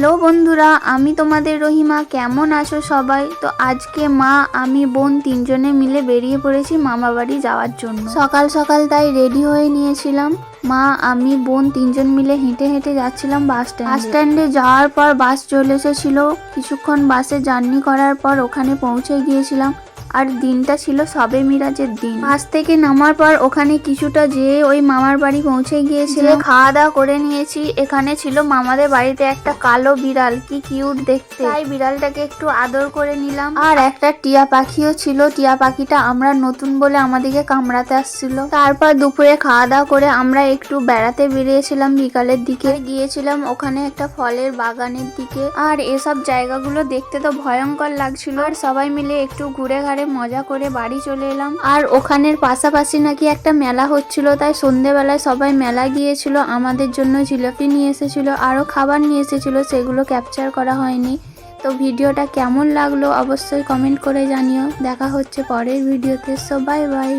Hello বন্ধুরা, আমি তোমাদের রহিমা। কেমন আছো সবাই? তো আজকে মা, আমি, বোন তিনজনে মিলে বেরিয়ে পড়েছি মামা বাড়ি যাওয়ার জন্য। সকাল সকাল তাই রেডি হয়ে নিয়েছিলাম। মা, আমি, বোন তিনজন মিলে হেঁটে হেঁটে যাচ্ছিলাম বাস স্ট্যান্ড। বাস স্ট্যান্ডে যাওয়ার পর বাস চলে এসেছিল। কিছুক্ষণ বাসে জার্নি করার পর ওখানে পৌঁছে গিয়েছিলাম। আর দিনটা ছিল সবে মিরাজের দিন। বাস থেকে নামার পর ওখানে কিছুটা যেয়ে ওই মামার বাড়ি পৌঁছে গিয়েছিল। খাওয়া দাওয়া করে নিয়েছি। এখানে ছিল মামাদের বাড়িতে একটা কালো বিড়াল। কি কিউট দেখতে। তাই বিড়ালটাকে একটু আদর করে নিলাম। আর একটা টিয়া পাখিও ছিল। টিয়া পাখিটা আমরা নতুন বলে আমাদেরকে কামড়াতে আসছিল। তারপর দুপুরে খাওয়া দাওয়া করে আমরা একটু বেড়াতে বেরিয়েছিলাম বিকালের দিকে। গিয়েছিলাম ওখানে একটা ফলের বাগানের দিকে। আর এসব জায়গাগুলো দেখতে তো ভয়ঙ্কর লাগছিল। আর সবাই মিলে একটু ঘুরে ঘাড়ে মজা করে বাড়ি চলে এলাম। আর ওখানের পাশাপাশি নাকি একটা মেলা হচ্ছিল, তাই সন্ধেবেলায় সবাই মেলা গিয়েছিল, আমাদের জন্য জিলাপি নিয়ে এসেছিল, আরও খাবার নিয়ে এসেছিল, সেগুলো ক্যাপচার করা হয়নি। তো ভিডিওটা কেমন লাগল অবশ্যই কমেন্ট করে জানিও। দেখা হচ্ছে পরের ভিডিওতে সো বাই বাই